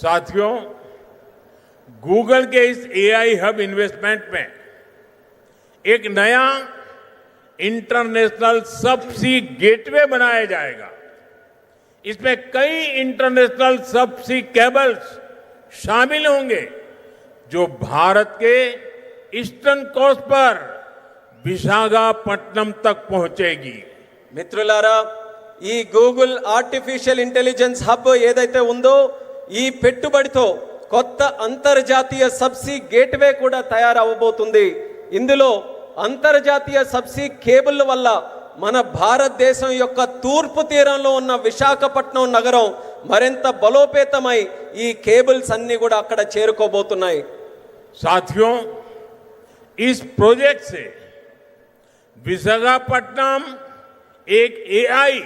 साथियों गूगल के इस एआई हब इन्वेस्टमेंट में एक नया इंटरनेशनल सबसी गेटवे बनाया जाएगा इसमें कई इंटरनेशनल सबसी केबल्स शामिल होंगे जो भारत के ईस्टर्न कोस्ट पर विशाखापट्टनम तक पहुंचेगी మిత్రులారా ఈ గూగుల్ ఆర్టిఫిషియల్ ఇంటెలిజెన్స్ హబ్ ఏదైతే ఉందో ఈ పెట్టుబడితో కొత్త అంతర్జాతీయ సబ్సీ గేట్వే కూడా తయారవబోతుంది ఇందులో అంతర్జాతీయ సబ్సీ కేబుల్ వల్ల మన భారతదేశం యొక్క తూర్పు తీరంలో ఉన్న విశాఖపట్నం నగరం మరింత బలోపేతమై ఈ కేబుల్స్ అన్ని కూడా అక్కడ చేరుకోబోతున్నాయి साथियों इस प्रोजेक्ट से विशाखापट्टनम एक एआई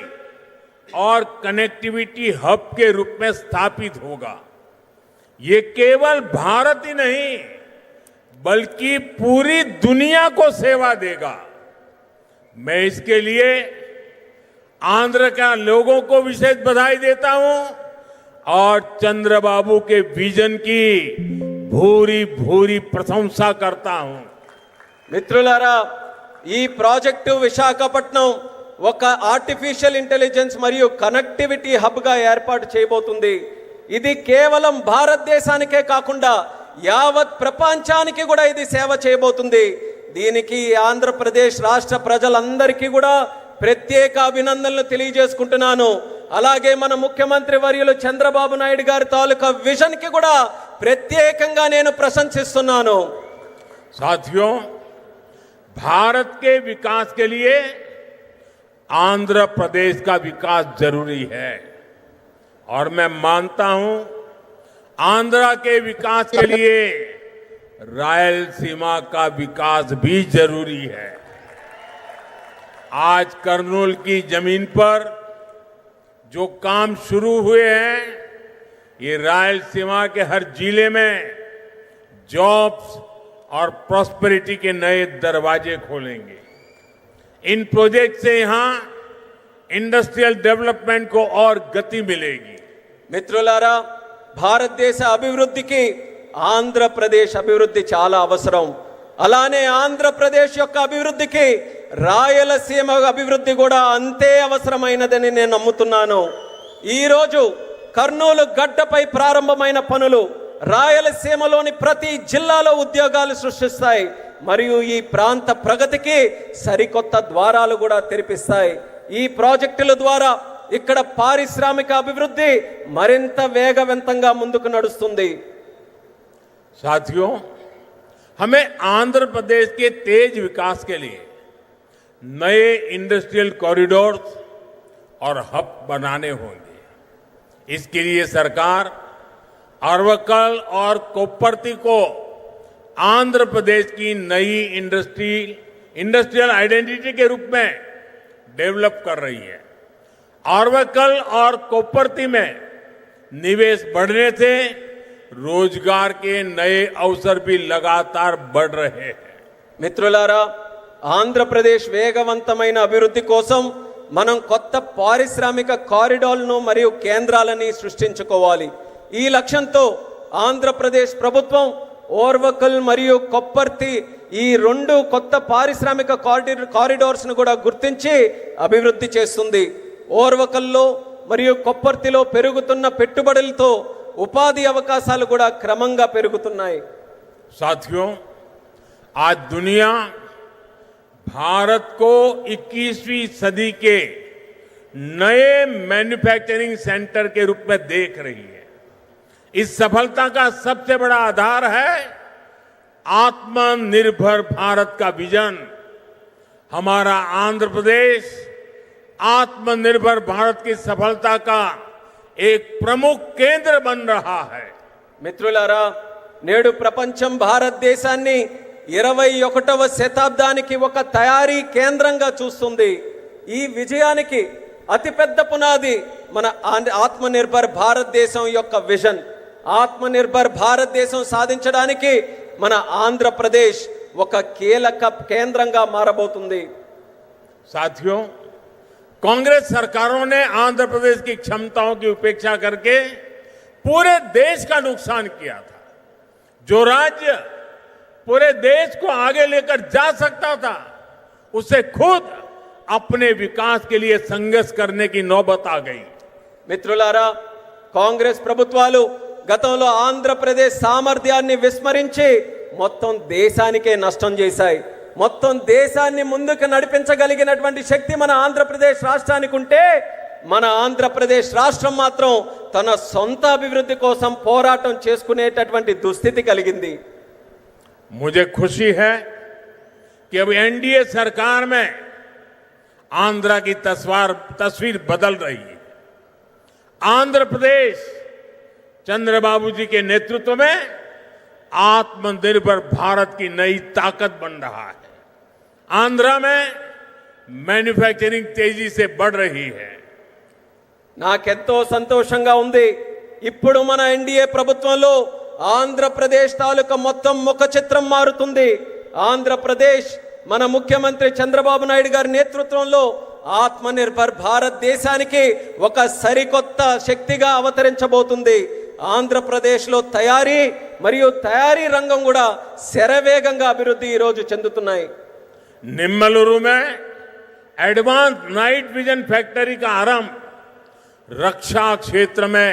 और कनेक्टिविटी हब के रूप में स्थापित होगा ये केवल भारत ही नहीं बल्कि पूरी दुनिया को सेवा देगा मैं इसके लिए आंध्र का लोगों को विशेष बधाई देता हूं और चंद्रबाबू के विजन की भूरी भूरी प्रशंसा करता हूं మిత్రులారా ఈ ప్రాజెక్టు విశాఖపట్నం ఒక ఆర్టిఫిషియల్ ఇంటెలిజెన్స్ మరియు కనెక్టివిటీ హబ్గా ఏర్పాటు చేయబోతుంది ఇది కేవలం భారతదేశానికే కాకుండా యావత్ ప్రపంచానికి కూడా ఇది సేవ చేయబోతుంది దీనికి ఆంధ్రప్రదేశ్ రాష్ట్ర ప్రజలందరికీ కూడా ప్రత్యేక అభినందనలు తెలియజేసుకుంటున్నాను అలాగే మన ముఖ్యమంత్రి వర్యులు చంద్రబాబు నాయుడు గారి తాలూకా విజన్ కి కూడా ప్రత్యేకంగా నేను ప్రశంసిస్తున్నాను साथियों भारत के विकास के लिए आंध्र प्रदेश का विकास ज़रूरी है। और मैं मानता हूँ, आंध्रा के विकास के लिए रायलसीमा का विकास भी ज़रूरी है। आज कर्नूल की ज़मीन पर जो काम शुरू हुए हैं, ये रायलसीमा के हर ज़िले में जॉब्स और प्रॉस्पेरिटी के नए दरवाजे खोलेंगे। इन प्रोजेक्ट से यहां इंडस्ट्रियल डेवलपमेंट को और गति मिलेगी మిత్రులారా భారతదేశ అభివృద్ధికి ఆంధ్రప్రదేశ్ అభివృద్ధి చాలా అవసరం అలానే ఆంధ్రప్రదేశ్ యొక్క అభివృద్ధికి రాయలసీమ అభివృద్ధి కూడా అంతే అవసరమైనదని నేను నమ్ముతున్నాను ఈరోజు కర్నూలు గడ్డపై ప్రారంభమైన పనులు రాయలసీమలోని ప్రతి జిల్లాలో ఉద్యోగాలు సృష్టిస్తాయి మరియు ఈ ప్రాంత ప్రగతికి సరికొత్త ద్వారాలు కూడా తెరిపిస్తాయి ఈ ప్రాజెక్టుల ద్వారా ఇక్కడ పారిశ్రామిక అభివృద్ధి మరింత వేగవంతంగా ముందుకు నడుస్తుంది साथियों हमें आंध्र प्रदेश के तेज विकास के लिए नए इंडस्ट्रियल कॉरिडोर्स और हब बनाने होंगे इसके लिए सरकार अरवकल और कोपरती को आंध्र प्रदेश की नई इंडस्ट्री इंडस्ट्रियल आइडेंटिटी के रूप में डेवलप कर रही है अरवकल और कोपरती में निवेश बढ़ने से रोजगार के नए अवसर भी लगातार बढ़ रहे हैं మిత్రులారా ఆంధ్రప్రదేశ్ వేగవంతమైన అభివృద్ధి కోసం మనం కొత్త పారిశ్రామిక కారిడార్లను మరియు కేంద్రాలని సృష్టించుకోవాలి ఈ లక్ష్యంతో ఆంధ్రప్రదేశ్ ప్రభుత్వం ఓర్వకల్ మరియు కొప్పర్తి ఈ రెండు కొత్త పారిశ్రామిక కారిడార్ కారిడార్స్ను కూడా గుర్తించి అభివృద్ధి చేస్తుంది ఓర్వకల్లో మరియు కొప్పర్తిలో పెరుగుతున్న పెట్టుబడులతో ఉపాధి అవకాశాలు కూడా క్రమంగా పెరుగుతున్నాయి साथियों आज दुनिया भारत को 21वीं सदी के नए मैन्युफैक्चरिंग सेंटर के रूप में देख रही है इस सफलता का सबसे बड़ा आधार है आत्मनिर्भर भारत का विजन हमारा आंध्र प्रदेश आत्मनिर्भर भारत की सफलता का एक प्रमुख केंद्र बन रहा है మిత్రులారా నేడు ప్రపంచం భారతదేశాన్ని ఇరవై ఒకటవ శతాబ్దానికి ఒక తయారీ కేంద్రంగా చూస్తుంది ఈ విజయానికి అతిపెద్ద పునాది మన ఆ- ఆత్మనిర్భర్ భారతదేశం యొక్క విజన్ ఆత్మనిర్భర్ భారతదేశం సాధించడానికి మన ఆంధ్రప్రదేశ్ ఒక కీలక కేంద్రంగా మారబోతుంది साथियों कांग्रेस सरकारों ने आंध्र प्रदेश की क्षमताओं की उपेक्षा करके पूरे देश का नुकसान किया था जो राज्य पूरे देश को आगे लेकर जा सकता था उसे खुद अपने विकास के लिए संघर्ष करने की नौबत आ गई మిత్రులారా కాంగ్రెస్ ప్రభుత్వాలు గతంలో ఆంధ్రప్రదేశ్ సామర్థ్యాన్ని విస్మరించి మొత్తం దేశానికే నష్టం చేశాయి మొత్తం దేశాన్ని ముందుకు నడిపించగలిగినటువంటి శక్తి మన ఆంధ్రప్రదేశ్ రాష్ట్రానికి ఉంటే మన ఆంధ్రప్రదేశ్ రాష్ట్రం మాత్రం తన సొంత అభివృద్ధి కోసం పోరాటం చేసుకునేటటువంటి దుస్థితి కలిగింది मुझे खुशी है कि अब एनडीए सरकार में आंध्रा की तस्वीर तस्वीर बदल रही है आंध्र प्रदेश चंद्रबाबू जी के नेतृत्व में आत्मनिर्भर भारत की नई ताकत बन रहा है आंध्रा में मैन्युफैक्चरिंग तेजी से बढ़ रही है నాకెంతో సంతోషంగా ఉంది ఇప్పుడు మన ఎన్డీఏ ప్రభుత్వంలో ఆంధ్రప్రదేశ్ తాలూకా మొత్తం ముఖ చిత్రం మారుతుంది ఆంధ్రప్రదేశ్ మన ముఖ్యమంత్రి చంద్రబాబు నాయుడు గారి నేతృత్వంలో ఆత్మనిర్భర్ భారత్ దేశానికి ఒక సరికొత్త శక్తిగా అవతరించబోతుంది ఆంధ్రప్రదేశ్లో తయారీ మరియు తయారీ రంగం కూడా శరవేగంగా అభివృద్ధి ఈరోజు చెందుతున్నాయి निम्मलुरु में एडवांस नाइट विजन फैक्ट्री का आरंभ रक्षा क्षेत्र में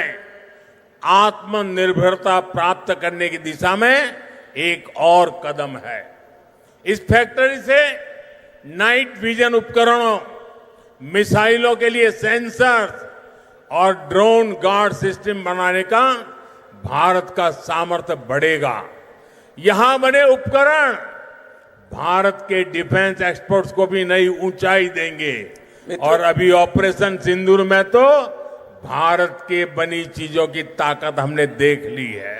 आत्मनिर्भरता प्राप्त करने की दिशा में एक और कदम है इस फैक्ट्री से नाइट विजन उपकरणों मिसाइलों के लिए सेंसर्स और ड्रोन गार्ड सिस्टम बनाने का भारत का सामर्थ्य बढ़ेगा यहां बने उपकरण भारत के डिफेंस एक्सपोर्ट्स को भी नई ऊंचाई देंगे मित्रों- और अभी ऑपरेशन सिंदूर में तो भारत के बनी चीजों की ताकत हमने देख ली है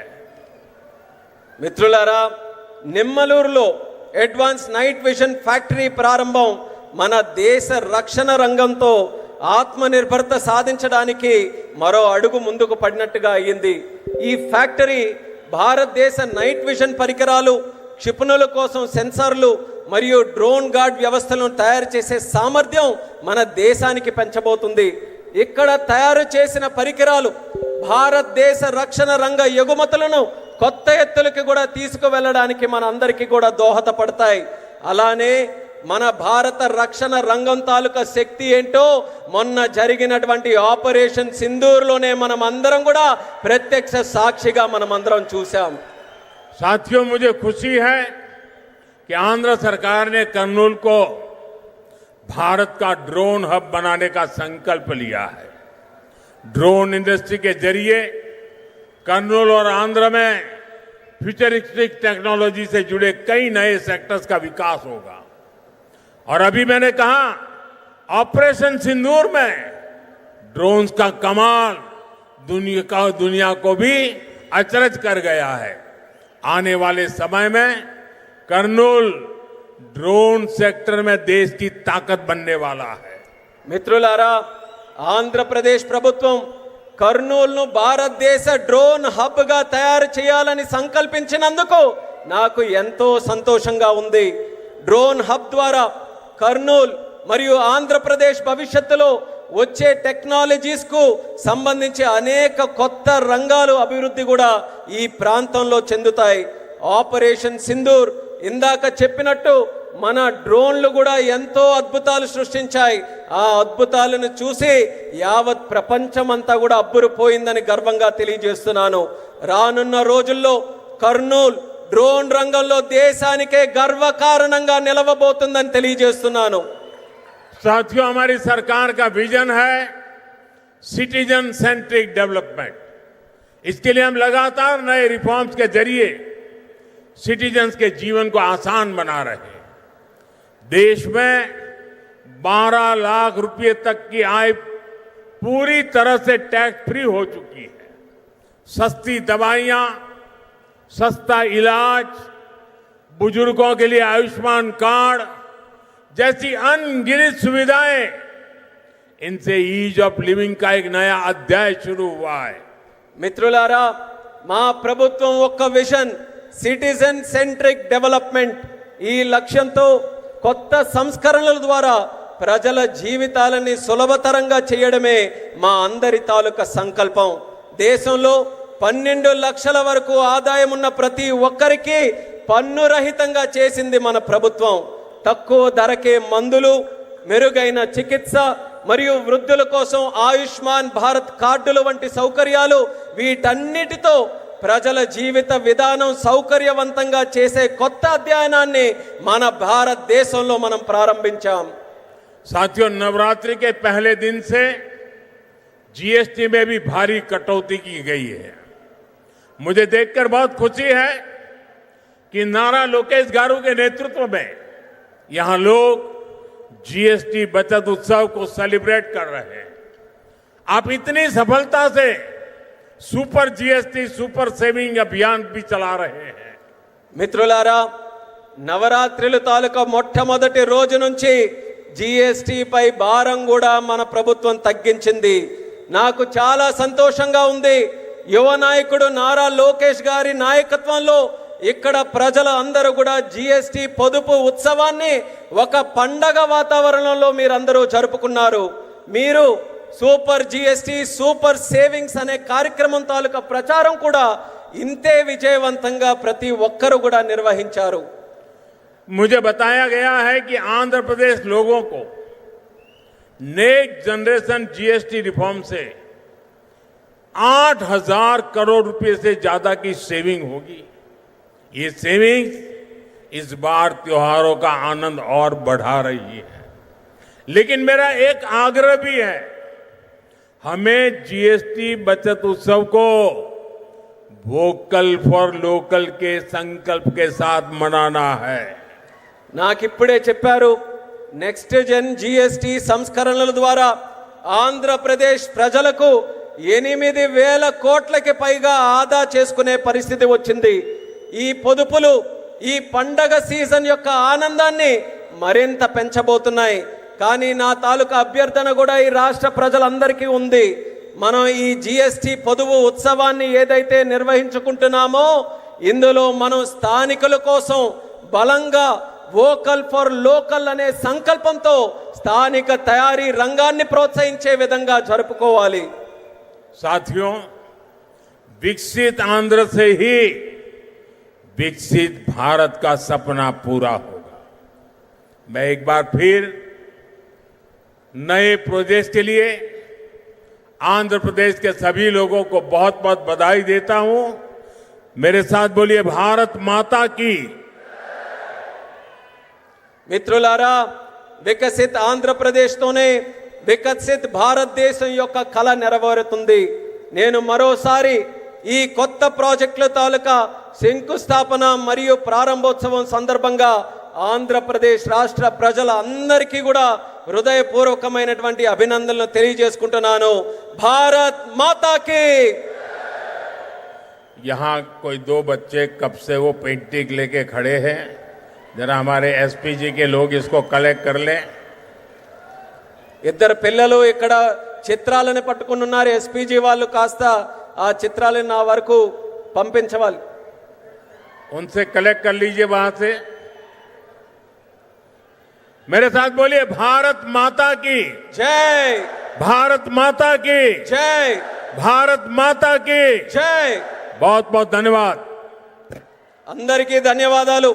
మిత్రులారా నిమ్మలూరులో అడ్వాన్స్ నైట్ విజన్ ఫ్యాక్టరీ ప్రారంభం మన దేశ రక్షణ రంగంతో ఆత్మనిర్భరత సాధించడానికి మరో అడుగు ముందుకు పడినట్టుగా అయ్యింది. ఈ ఫ్యాక్టరీ భారతదేశ నైట్ విజన్ పరికరాలు క్షిపణుల కోసం సెన్సార్లు మరియు డ్రోన్ గార్డ్ వ్యవస్థలను తయారు చేసే సామర్థ్యం మన దేశానికి పెంచబోతుంది. ఇక్కడ తయారు చేసిన పరికరాలు భారతదేశ రక్షణ రంగ ఎగుమతులను కొత్త ఎత్తులకి కూడా తీసుకువెళ్ళడానికి మనందరికీ కూడా దోహదపడతాయి. అలానే మన భారత రక్షణ రంగం తాలూకా శక్తి ఏంటో మొన్న జరిగినటువంటి ఆపరేషన్ సింధూర్లోనే మనం అందరం కూడా ప్రత్యక్ష సాక్షిగా మనం అందరం చూసాం साथियों मुझे खुशी है कि आंध्र सरकार ने कर्नूल को भारत का ड्रोन हब बनाने का संकल्प लिया है ड्रोन इंडस्ट्री के जरिए कर्नूल और आंध्र में फ्यूचरिस्टिक टेक्नोलॉजी से जुड़े कई नए सेक्टर्स का विकास होगा और अभी मैंने कहा ऑपरेशन सिंदूर में ड्रोन्स का कमाल दुनिया का दुनिया को भी अचरज कर गया है आने वाले समय में कर्नूल ड्रोन सेक्टर में देश की ताकत बनने वाला है మిత్రులారా ఆంధ్రప్రదేశ్ ప్రభుత్వం కర్నూలును భారతదేశ డ్రోన్ హబ్ గా తయారు చేయాలని సంకల్పించినందుకు నాకు ఎంతో సంతోషంగా ఉంది డ్రోన్ హబ్ ద్వారా కర్నూల్ మరియు ఆంధ్రప్రదేశ్ భవిష్యత్తులో వచ్చే టెక్నాలజీస్కు సంబంధించి అనేక కొత్త రంగాలు అభివృద్ధి కూడా ఈ ప్రాంతంలో చెందుతాయి. ఆపరేషన్ సింధూర్ ఇందాక చెప్పినట్టు మన డ్రోన్లు కూడా ఎంతో అద్భుతాలు సృష్టించాయి. ఆ అద్భుతాలను చూసి యావత్ ప్రపంచమంతా కూడా అబ్బురుపోయిందని గర్వంగా తెలియజేస్తున్నాను. రానున్న రోజుల్లో కర్నూల్ డ్రోన్ రంగంలో దేశానికే గర్వకారణంగా నిలవబోతుందని తెలియజేస్తున్నాను साथियों हमारी सरकार का विजन है सिटीजन सेंट्रिक डेवलपमेंट इसके लिए हम लगातार नए रिफॉर्म्स के जरिए सिटीजन्स के जीवन को आसान बना रहे हैं देश में 12 लाख रुपए तक की आय पूरी तरह से टैक्स फ्री हो चुकी है सस्ती दवाइयां सस्ता इलाज बुजुर्गों के लिए आयुष्मान कार्ड जैसी अनगिनत सुविधाएं इनसे ईज ऑफ लिविंग का एक नया अध्याय शुरू हुआ है మిత్రులారా మా ప్రభుత్వం ఒక్క విజన్ సిటిజన్ సెంట్రిక్ డెవలప్మెంట్ ఈ లక్ష్యంతో కొత్త సంస్కరణల ద్వారా ప్రజల జీవితాలని సులభతరంగా చేయడమే మా అందరి తాలూకా సంకల్పం దేశంలో పన్నెండు లక్షల వరకు ఆదాయం ఉన్న ప్రతి ఒక్కరికి పన్ను రహితంగా చేసింది మన ప్రభుత్వం తక్కువ ధరకే మందులు మెరుగైన చికిత్స మరియు వృద్ధుల కోసం ఆయుష్మాన్ భారత్ కార్డులు వంటి సౌకర్యాలు వీటన్నిటితో ప్రజల జీవిత విధానం సౌకర్యవంతంగా చేసే కొత్త అధ్యయనాన్ని మన భారతదేశంలో మనం ప్రారంభించాం साथियों नवरात्रि के पहले दिन से जीएसटी में भी भारी कटौती की गई है मुझे देखकर बहुत खुशी है कि नारा लोकेश गारू के नेतृत्व में यहां लोग जीएसटी बचत उत्सव को सेलिब्रेट कर रहे हैं आप इतनी सफलता से सुपर जीएसटी सुपर सेविंग अभियान भी चला रहे हैं మిత్రులారా నవరాత్రులు తాలూకా మొట్టమొదటి రోజు నుంచి జీఎస్టీపై భారం కూడా మన ప్రభుత్వం తగ్గించింది నాకు చాలా సంతోషంగా ఉంది యువ నాయకుడు నారా లోకేష్ గారి నాయకత్వంలో ఇక్కడ ప్రజల అందరూ కూడా జీఎస్టీ పొదుపు ఉత్సవాన్ని ఒక పండగ వాతావరణంలో మీరందరూ జరుపుకున్నారు మీరు సూపర్ జీఎస్టీ సూపర్ సేవింగ్స్ అనే కార్యక్రమం తాలూకా ప్రచారం కూడా ఇంతే విజయవంతంగా ప్రతి ఒక్కరు కూడా నిర్వహించారు मुझे बताया गया है कि आंध्र प्रदेश लोगों को नेक्स्ट जनरेशन जीएसटी रिफॉर्म से आठ हजार करोड़ रुपए से ज्यादा की सेविंग होगी ये सेविंग्स इस बार त्योहारों का आनंद और बढ़ा रही है लेकिन मेरा एक आग्रह भी है हमें जीएसटी बचत उत्सव को वोकल फॉर लोकल के संकल्प के साथ मनाना है నాకిప్పుడే చెప్పారు నెక్స్ట్ జెన్ జిఎస్టి సంస్కరణల ద్వారా ఆంధ్రప్రదేశ్ ప్రజలకు ఎనిమిది వేల కోట్లకి పైగా ఆదా చేసుకునే పరిస్థితి వచ్చింది. ఈ పొదుపులు ఈ పండగ సీజన్ యొక్క ఆనందాన్ని మరింత పెంచబోతున్నాయి. కానీ నా తాలూకా అభ్యర్థన కూడా ఈ రాష్ట్ర ప్రజలందరికీ ఉంది. మనం ఈ జిఎస్టి పొదువు ఉత్సవాన్ని ఏదైతే నిర్వహించుకుంటున్నామో ఇందులో మనం స్థానికుల కోసం బలంగా వోకల్ ఫర్ లోకల్ అనే సంకల్పంతో స్థానిక తయారీ రంగాన్ని ప్రోత్సహించే విధంగా జరుపుకోవాలి. साथियों, विकसित आंध्र से ही विकसित भारत का सपना पूरा होगा। मैं एक बार फिर नए प्रोजेक्ट के लिए, आंध्र प्रदेश के सभी लोगों को बहुत बहुत बधाई देता हूँ। मेरे साथ बोलिए, भारत माता की। मित्रुलारा विकसित आंध्र प्रदेश तो ने వికసిత్ భారతదేశం యొక్క కళ నెరవేరుతుంది నేను మరోసారి ఈ కొత్త ప్రాజెక్టుల తాలూకా శంకుస్థాపన మరియు ప్రారంభోత్సవం సందర్భంగా ఆంధ్రప్రదేశ్ రాష్ట్ర ప్రజల అందరికీ కూడా హృదయపూర్వకమైనటువంటి అభినందనలు తెలియజేసుకుంటున్నాను భారత్ మాతాకి यहाँ कोई दो बच्चे कब से वो पेंटिंग लेके खड़े हैं जरा हमारे एसपीजी के लोग इसको कलेक्ट कर लें ఇద్దరు పిల్లలు ఇక్కడ చిత్రాలను పట్టుకుని ఉన్నారు ఎస్పీజీ వాళ్ళు కాస్త ఆ చిత్రాలను నా వరకు పంపించవాలి उनसे कलेक्ट कर लीजिए वहां से मेरे साथ बोलिए भारत माता की జై भारत माता की జై भारत माता की జై बहुत बहुत धन्यवाद అందరికీ ధన్యవాదాలు